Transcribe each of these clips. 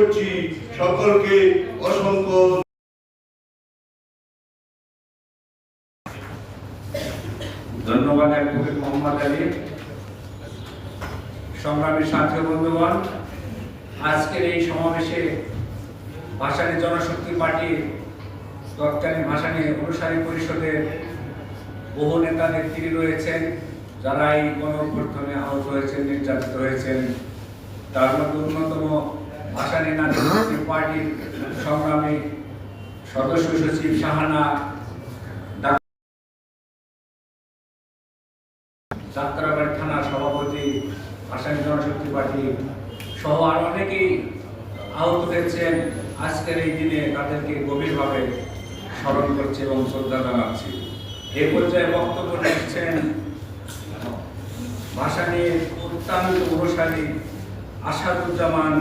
করছি সকলকে অসংখ্য ধন্যবাদ অ্যাডভোকেট মোহাম্মদ আলী। সংগ্রামী বন্ধুগণ, আজকের এই সমাবেশে জনশক্তি পার্টির তৎকালীন ভাসানী অনুসারী পরিষদের বহু নেতা নেত্রী রয়েছেন যারা এই গণঅভ্যর্থনে আহত হয়েছেন, নির্যাতিত হয়েছেন। তার মধ্যে অন্যতম পার্টির সংগ্রামী সদস্য সচিব শাহানা যাত্রাবাড়ি থানার সভাপতি জনশক্তি পার্টি সহ অনেকেই আহত হয়েছেন। আজকের এই দিনে তাদেরকে গভীরভাবে স্মরণ করছে এবং শ্রদ্ধা জানাচ্ছি। এ পর্যায়ে বক্তব্য রাখছেন নিয়ে অত্যন্ত অনুসারী আসাদুজ্জামান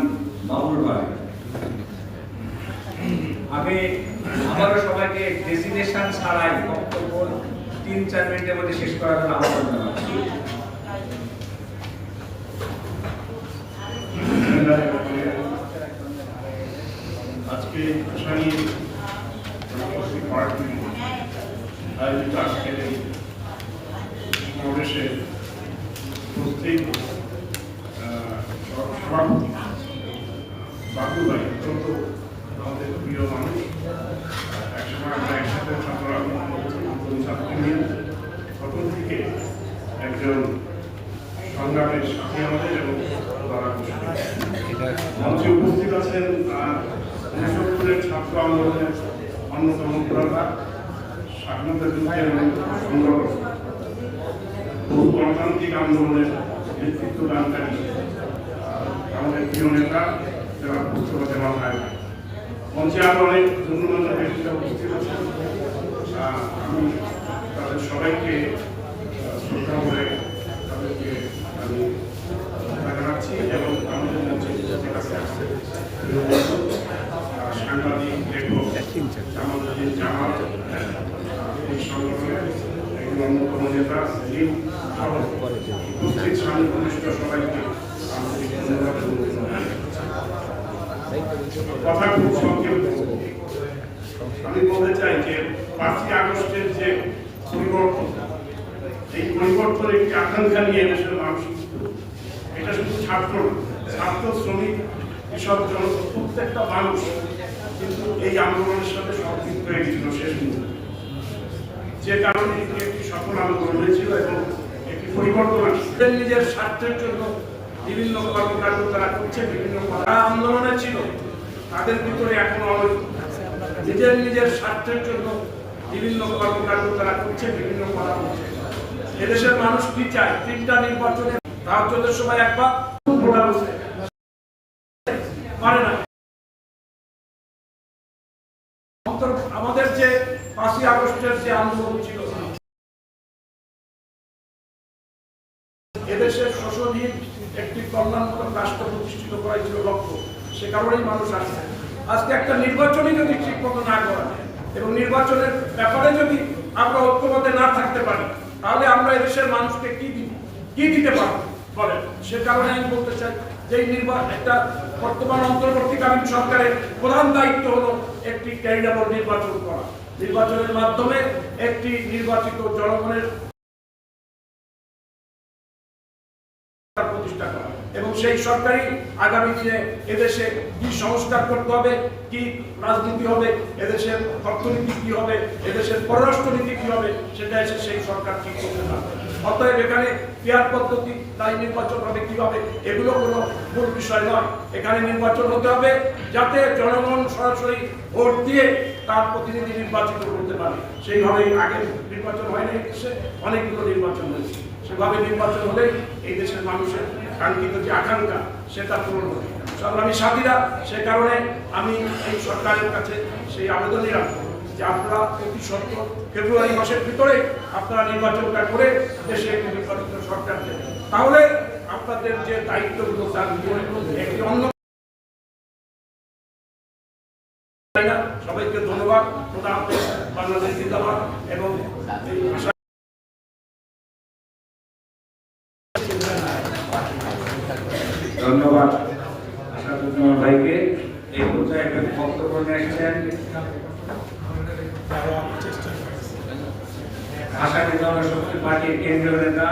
বাবুল ভাই। আমি আবারও সবাইকে ডেজিনেশন ছাড়াই বক্তব্য তিন, চার মিনিটের মধ্যে শেষ করার জন্য আহ্বান জানাচ্ছি। আজকে আয়োজিত আজকের এই সমাবেশে উপস্থিত আহ, সভাপতি বাবু ভাই অত্যন্ত আমাদের প্রিয় মানুষ একসময় আমরা একসাথে ছাত্র ছাত্র নিয়ে তখন থেকে একজন সংগ্রামের সাথী আমাদের এবং মঞ্চে উপস্থিত আছেন উনসত্তরের ছাত্র আন্দোলনের অন্যতম প্রধান স্বাধীনতা যুদ্ধের সংগ্রহ বহু গণতান্ত্রিক আন্দোলনের নেতৃত্ব দানকারী আমাদের প্রিয় নেতা যারা পুত্রপথে মাথায় মঞ্চে আরও অনেক ধন্যবাদ উপস্থিত আছেন। আমি সবাইকে শ্রদ্ধা করে তাদেরকে আমি জানাচ্ছি এবং আমাদের মঞ্চে আছে আহ, সাংবাদিক লেখক জামালউদ্দিন জামাল এই সংগঠনের একজন অন্যতম নেতা সেলিম সহ উপস্থিত সাংগঠনিক সবাইকে আন্তরিক কথা খুব সংক্ষেপে। আমি বলতে চাই যে পাঁচই আগস্টের যে পরিবর্তন একটি আকাঙ্ক্ষা নিয়ে দেশের মানুষ এটা শুধু ছাত্র ছাত্র, শ্রমিক, কৃষক, জনতা, প্রত্যেকটা মানুষ কিন্তু এই আন্দোলনের সাথে সম্পৃক্ত হয়ে গেছিল শেষ যে কারণে একটি সফল আন্দোলন হয়েছিল এবং একটি পরিবর্তন আসছে। নিজের স্বার্থের জন্য বিভিন্ন কর্মকাণ্ড তারা করছে, বিভিন্ন আন্দোলনে ছিল, তাদের ভিতরে এখনও অনেক নিজের নিজের স্বার্থের জন্য বিভিন্ন কর্মকাণ্ড তারা করছে, বিভিন্ন কথা বলছে এদেশের মানুষ কি চায়? তিনটা নির্বাচনে রাজ্যদের সবাই একবার আমাদের যে পাঁচই আগস্টের যে আন্দোলন ছিল এদেশের শোষণহীন একটি কল্যাণমূলক রাষ্ট্র প্রতিষ্ঠিত করাই ছিল লক্ষ্য। সে কারণেই মানুষ আসছে। আজকে একটা নির্বাচনই যদি ঠিক না করা এবং নির্বাচনের ব্যাপারে যদি আমরা ঐক্যমতে না থাকতে পারি, তাহলে আমরা এদেশের মানুষকে কি দিব কি দিতে পারব? বলে সে কারণে আমি বলতে চাই যে নির্বাচন একটা বর্তমান অন্তর্বর্তীকালীন সরকারের প্রধান দায়িত্ব হলো একটি ক্যারিডাবল নির্বাচন করা। নির্বাচনের মাধ্যমে একটি নির্বাচিত জনগণের সেই সরকারই আগামী দিনে এদেশে কি সংস্কার করতে হবে, কি রাজনীতি হবে, এদেশের অর্থনীতি কি হবে, এদেশের পররাষ্ট্রনীতি কি হবে, সেটা এসে সেই সরকার ঠিক করতে পারবে। অতএব এখানে পেয়ার পদ্ধতি, তাই নির্বাচন হবে কীভাবে, এগুলো কোনো মূল বিষয় নয়। এখানে নির্বাচন হতে হবে যাতে জনগণ সরাসরি ভোট দিয়ে তার প্রতিনিধি নির্বাচিত করতে পারে। সেইভাবেই আগে নির্বাচন হয়নি দেশে অনেকগুলো নির্বাচন হয়েছে। সেভাবে নির্বাচন হলেই এই দেশের মানুষের কাঙ্ক্ষিত যে আকাঙ্ক্ষা, সেটা পূরণ হবে। সংগ্রামী সাথীরা, সে কারণে আমি এই সরকারের কাছে সেই আবেদনই রাখব যে আপনারা অতি সত্য ফেব্রুয়ারি মাসের ভিতরে আপনারা নির্বাচনটা করে দেশে একটি নির্বাচিত সরকার দেন। তাহলে আপনাদের যে দায়িত্বগুলো, তার ভিতরে একটি অন্য সবাইকে ধন্যবাদ। বাংলাদেশ জিন্দাবাদ এবং এই ভাষা ধন্যবাদ আসাদুজ্জামান ভাইকে পর্যায়ে বক্তব্য নিয়ে এসেছেন আসামি জনশক্তি পার্টির কেন্দ্রীয় নেতা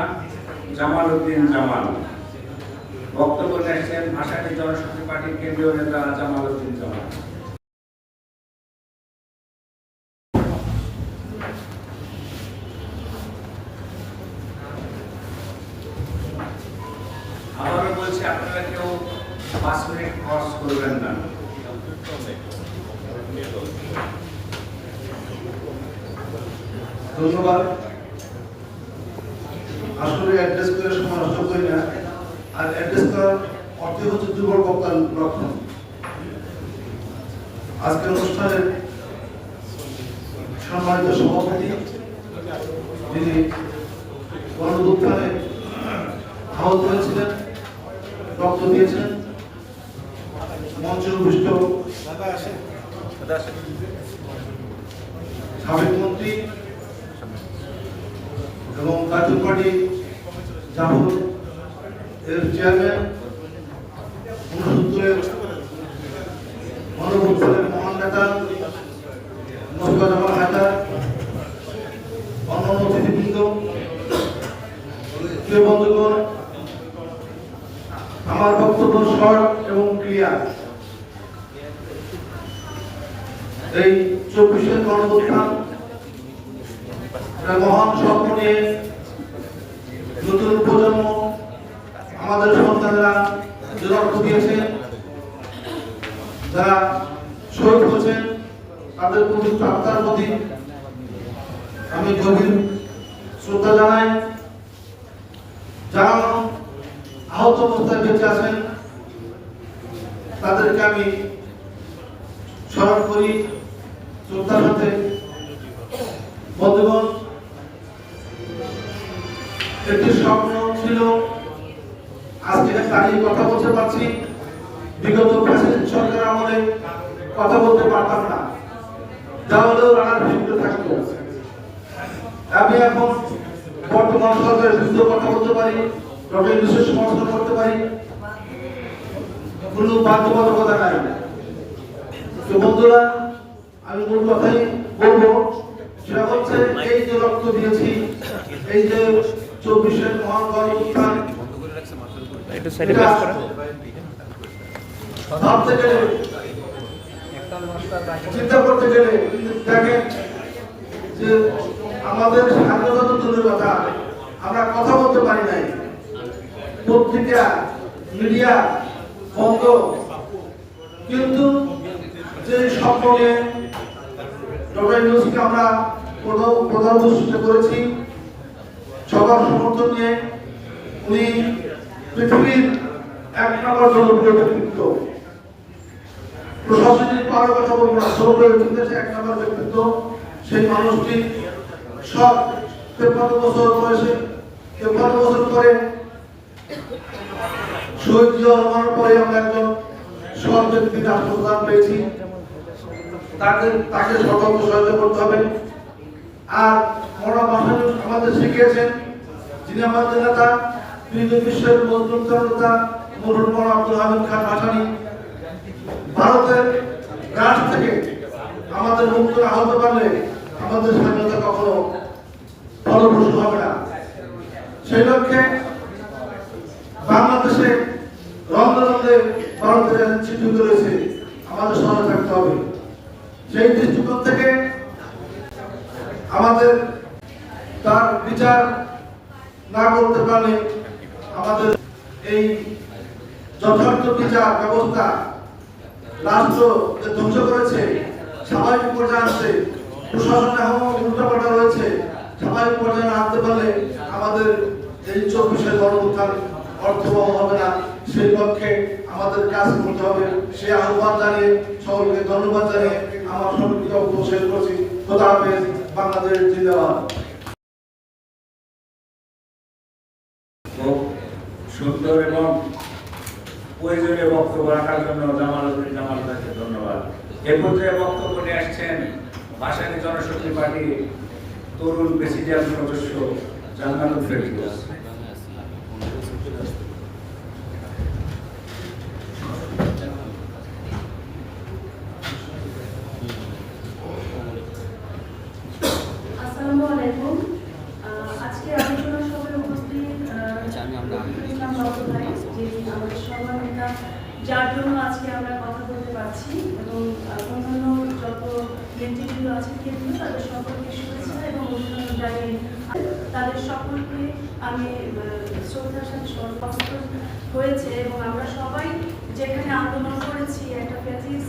উদ্দিন জামাল। বক্তব্য রাখছেন ভাষাটি জনশক্তি পার্টির কেন্দ্রীয় নেতা জামাল উদ্দিন জামাল আবারও বলছি আপনারা কেউ পাঁচ মিনিট ক্রস করবেন না ধন্যবাদ আসলে অ্যাড্রেস করে সময় নষ্ট করি না আর অ্যাড্রেস করার অর্থ হচ্ছে দুর্বল বক্তার লক্ষণ। আজকের অনুষ্ঠানের সম্মানিত সভাপতি, যিনি গণদুত্থানে আহত হয়েছিলেন, রক্ত দিয়েছেন মঞ্চে উপবিষ্ট সাবেক মন্ত্রী এবং কার্যকরী জাফর এর চেয়ারম্যান উনসত্তরের গণভোটের মহান নেতা মুস্তফা জামাল হায়দার অন্যান্য অতিথিবৃন্দ, প্রিয় বন্ধুগণ, আমার বক্তব্য শর্ট এবং ক্লিয়ার। এই চব্বিশের একটা মহান স্বপ্ন নিয়ে নতুন প্রজন্ম আমাদের সন্তানেরা যে রক্ত যারা শহীদ হয়েছেন তাদের প্রতি আত্মার প্রতি আমি গভীর শ্রদ্ধা জানাই। যারা আহত অবস্থায় বেঁচে আছেন, তাদেরকে আমি স্মরণ করি। শ্রদ্ধার সাথে বন্ধুগণ, একটি স্বপ্ন ছিল আজকে দাঁড়িয়ে কথা বলতে পারছি। বিগত সরকার আমলে কথা বলতে পারতাম না। যা হলেও রানার ভিতরে থাকতো আমি এখন বর্তমান সরকারের বিরুদ্ধে কথা বলতে পারি, ডক্টর বিশেষ সমালোচনা করতে পারি। কোনো বাধ্যবাধকতা নাই। তো বন্ধুরা, আমি মূল কথাই বলব, সেটা হচ্ছে এই যে রক্ত দিয়েছি, এই যে চব্বিশের মহান গণ একটু সাইডে প্রেস করেন। ভাবতে গেলে চিন্তা করতে গেলে দেখেন যে আমাদের স্বাধীনতা তো কথা আমরা কথা বলতে পারি নাই। পত্রিকা, মিডিয়া বন্ধ। কিন্তু যে নিয়ে ডক্টর ইউনুসকে আমরা প্রধান প্রধান করেছি, সবার সমর্থন নিয়ে উনি পৃথিবীর এক নম্বর জনপ্রিয় ব্যক্তিত্ব প্রশাসনিক পাওয়ার কথা বলব না জনপ্রিয় ব্যক্তিত্ব এক নম্বর ব্যক্তিত্ব, সেই মানুষটি সব তেপান্ন বছর বয়সে তেপান্ন বছর পরে শহীদ রহমানের পরে আমরা একজন সব ব্যক্তি রাষ্ট্রপ্রধান পেয়েছি। তাদের, তাকে সতর্ক সহায়তা করতে হবে। আর মরা ভাষণ আমাদের শিখিয়েছেন, যিনি আমাদের নেতা বিভিন্ন বিশ্বের মজলুম নেতা মরুল মরা আব্দুল হামিদ খান ভাসানি ভারতের রাজ থেকে আমাদের মুক্ত না হতে পারলে আমাদের স্বাধীনতা কখনো ফলপ্রসূ হবে না। সেই লক্ষ্যে বাংলাদেশে রন্ধে রন্ধে ভারতের চিঠি রয়েছে, আমাদের সঙ্গে থাকতে হবে। সেই দৃষ্টিকোণ থেকে আমাদের তার বিচার না করতে পারলে আমাদের এই যথার্থ বিচার ব্যবস্থা, রাষ্ট্র যে ধ্বংস করেছে, স্বাভাবিক পর্যায়ে আনতে প্রশাসনে উল্টাপাল্টা রয়েছে, স্বাভাবিক পর্যায়ে আনতে পারলে আমাদের এই চব্বিশের গণউত্থান অর্থবহ হবে না। সেই লক্ষ্যে আমাদের কাজ করতে হবে। সেই আহ্বান জানিয়ে সকলকে ধন্যবাদ জানিয়ে আমার বক্তব্য শেষ করছি। খোদা হাফেজ, বাংলাদেশ জিন্দাবাদ। সুন্দর এবং প্রয়োজনীয় বক্তব্য রাখার জন্য জামাল উদ্দিন জামাল ভাইকে ধন্যবাদ। বক্তব্য নিয়ে আসছেন ভাসানী জনশক্তি পার্টির তরুণ প্রেসিডিয়াম সদস্য জান্নাতুল ফেরদৌস। করেন তাদের সকলকে আমি শ্রদ্ধার সাথে সর্বাস্ত হয়েছে এবং আমরা সবাই যেখানে আন্দোলন করেছি, একটা ফ্যাসিস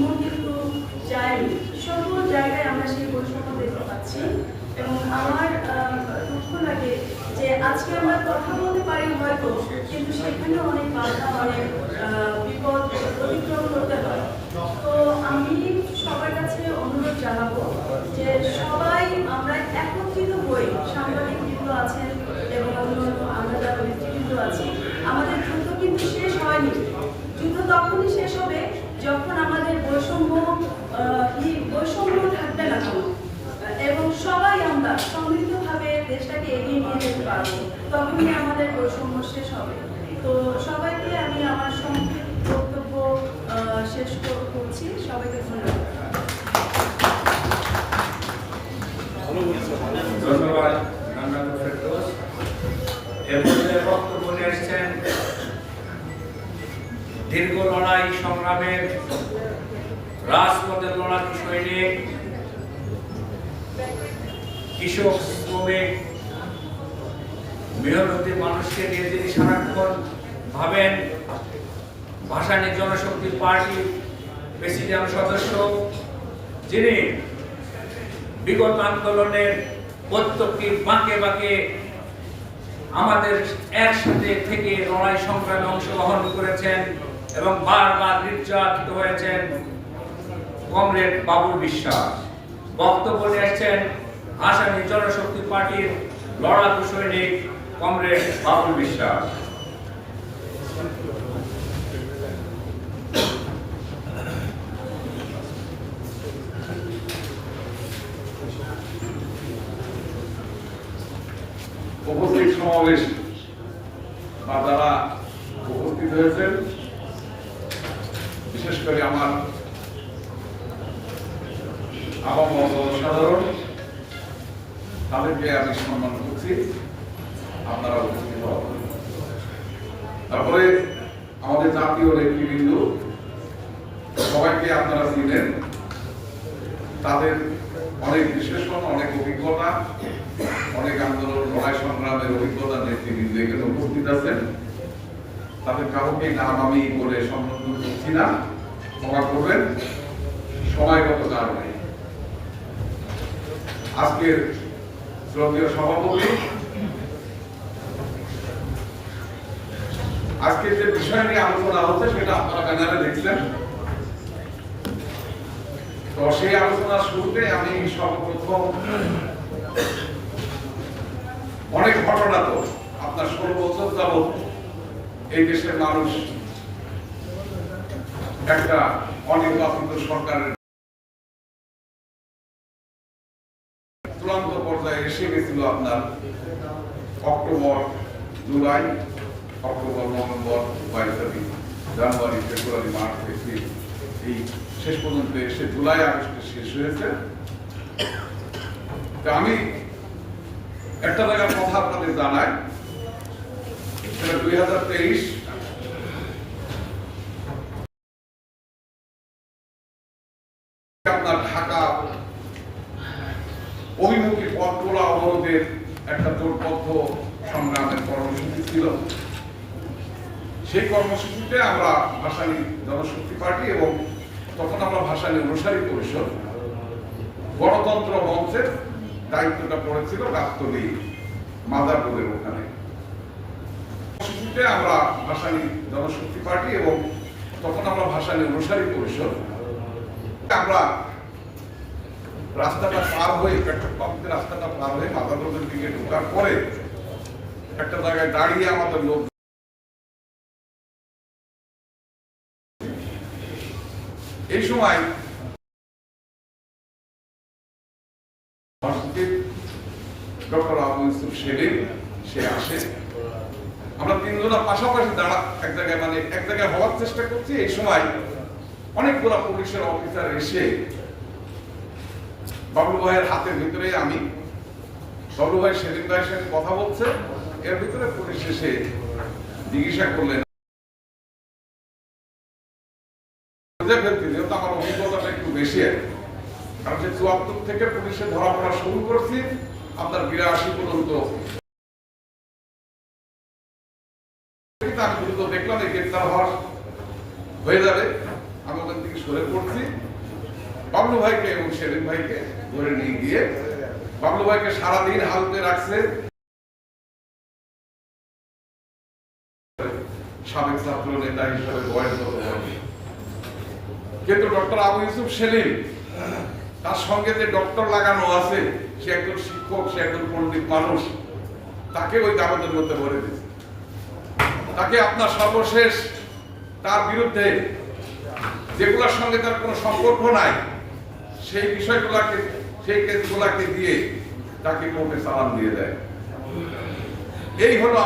বৈষম্য কিন্তু যায়নি। সকল জায়গায় আমরা সেই বৈষম্য দেখতে পাচ্ছি। এবং আমার দুঃখ লাগে যে আজকে আমরা কথা বলতে পারি হয়তো, কিন্তু সেখানে অনেক বাধা, অনেক বিপদ অতিক্রম করতে হয়। তো আমি সবার কাছে অনুরোধ জানাব যে সবাই আমরা একত্রিত হই। সাংবাদিক বৃন্দ আছেন এবং অন্যান্য আমরা যারা নেতৃবৃন্দ আছি আমাদের যুদ্ধ কিন্তু শেষ হয়নি। যুদ্ধ তখনই শেষ হবে যখন আমাদের বৈষম্য আহ, ই- বৈষম্য থাকবে না কোনো এবং সবাই আমরা সমৃদ্ধভাবে দেশটাকে এগিয়ে নিয়ে যেতে পারব তখনই আমাদের শেষ হবে। তো সবাইকে আমি আমার বক্তব্য শেষ করছি। সবাইকে ধন্যবাদ। দীর্ঘ লড়াই, সংগ্রামের রাজপথের লড়াকু সৈনিক, কৃষক শ্রমিক মেহনতি মানুষকে নিয়ে তিনি সারাক্ষণ ভাবেন ভাসানী জনশক্তি পার্টির প্রেসিডিয়াম সদস্য, যিনি বিগত আন্দোলনের প্রত্যেকটি বাঁকে বাঁকে আমাদের একসাথে থেকে লড়াই সংগ্রামে অংশগ্রহণ করেছেন এবং বারবার নির্যাতিত হয়েছেন কমরেড বাবুল বিশ্বাস। বক্তব্য নিয়ে এসেছেন আসামি জনশক্তি পার্টির লড়াকু সৈনিক কমরেড বাবুল বিশ্বাস। উপস্থিত সমাবেশ বা যারা উপস্থিত হয়েছেন, বিশেষ করে আমার আবাম সাধারণ তাদেরকে আমি সম্মান করছি। আপনারা উপস্থিত তারপরে আমাদের জাতীয় নেতৃবৃন্দ, সবাইকে আপনারা চিনেন। তাদের অনেক বিশ্লেষণ অনেক অভিজ্ঞতা, অনেক আন্দোলন, লড়াই সংগ্রামের অভিজ্ঞতা নেতৃবৃন্দ এখানে উপস্থিত আছেন। তাদের কাউকে নাম আমি বলে সম্বোধন করছি না, ক্ষমা করবেন। সময়গত কারণে আজকের শ্রদ্ধেয় সভাপতি আজকে যে বিষয় নিয়ে আলোচনা হচ্ছে, সেটা আপনারা ব্যানারে দেখছেন তো সেই আলোচনার শুরুতে আমি সর্বপ্রথম অনেক ঘটনা তো আপনার ষোলো বছর যাবৎ এই দেশের মানুষ একটা অনির্বাচিত সরকারের চূড়ান্ত পর্যায়ে এসে গেছিল আপনার অক্টোবর, জুলাই। অক্টোবর নভেম্বর বাইশ তারিখ জানুয়ারি, ফেব্রুয়ারি, মার্চ এপ্রিল এই শেষ পর্যন্ত এসে জুলাই, আগস্টে শেষ হয়েছে। আমি একটা জায়গার কথা আপনাদের জানাই, সেটা দুই হাজার তেইশ আপনার ঢাকা অভিমুখী অবরোধের একটা জোটবদ্ধ সংগ্রামের কর্মসূচি ছিল। সেই কর্মসূচিতে আমরা ভাসানী জনশক্তি পার্টি এবং তখন আমরা ভাসানী অনুসারী পরিষদ, গণতন্ত্র মঞ্চের দায়িত্বটা পড়েছিল গাবতলী মাদারপুরের ওখানে। আমরা ভাসানী জনশক্তি পার্টি এবং তখন আমরা ভাসানী অনুসারী পরিষদ। আমরা রাস্তাটা পার হয়ে পেট্রোল পাম্পের রাস্তাটা পার হয়ে মাদারপুরের দিকে ঢোকার পরে একটা জায়গায় দাঁড়িয়ে আমাদের লোক এই সময় সেলিম মানে চেষ্টা করছি। এই সময় অনেকগুলো পুলিশের অফিসার এসে বাবলু ভাইয়ের হাতের ভিতরে আমি, বাবলু ভাই সেদিন ভাইয়ের সঙ্গে কথা বলছে। এর ভিতরে পুলিশ এসে জিজ্ঞাসা করলেন আছে কারণ সে চুয়াত্তর থেকে পুলিশে ধরা পড়া শুরু করছি, আপনার বিরাশি পর্যন্ত। আমি দেখলাম, এই গ্রেপ্তার হওয়ার হয়ে যাবে। আমি ওখান থেকে সরে পড়ছি। বাবলু ভাইকে এবং শেরিফ ভাইকে ধরে নিয়ে গিয়ে বাবলু ভাইকে সারাদিন হালতে রাখছে। সাবেক ছাত্র নেতা হিসেবে বয়স? কিন্তু ডক্টর আবু ইউসুফ সেলিম, তার সঙ্গে যে ডক্টর লাগানো আছে, সে একজন শিক্ষক, সে একজন পণ্ডিত মানুষ, তাকে ওই কাগজের মধ্যে ভরে দিয়েছে তাকে আপনার সর্বশেষ তার বিরুদ্ধে যেগুলোর সঙ্গে তার কোনো সম্পর্ক নাই, সেই বিষয়গুলোকে, সেই কেসগুলোকে দিয়ে তাকে কোর্টে চালান দিয়ে দেয়। এই হলো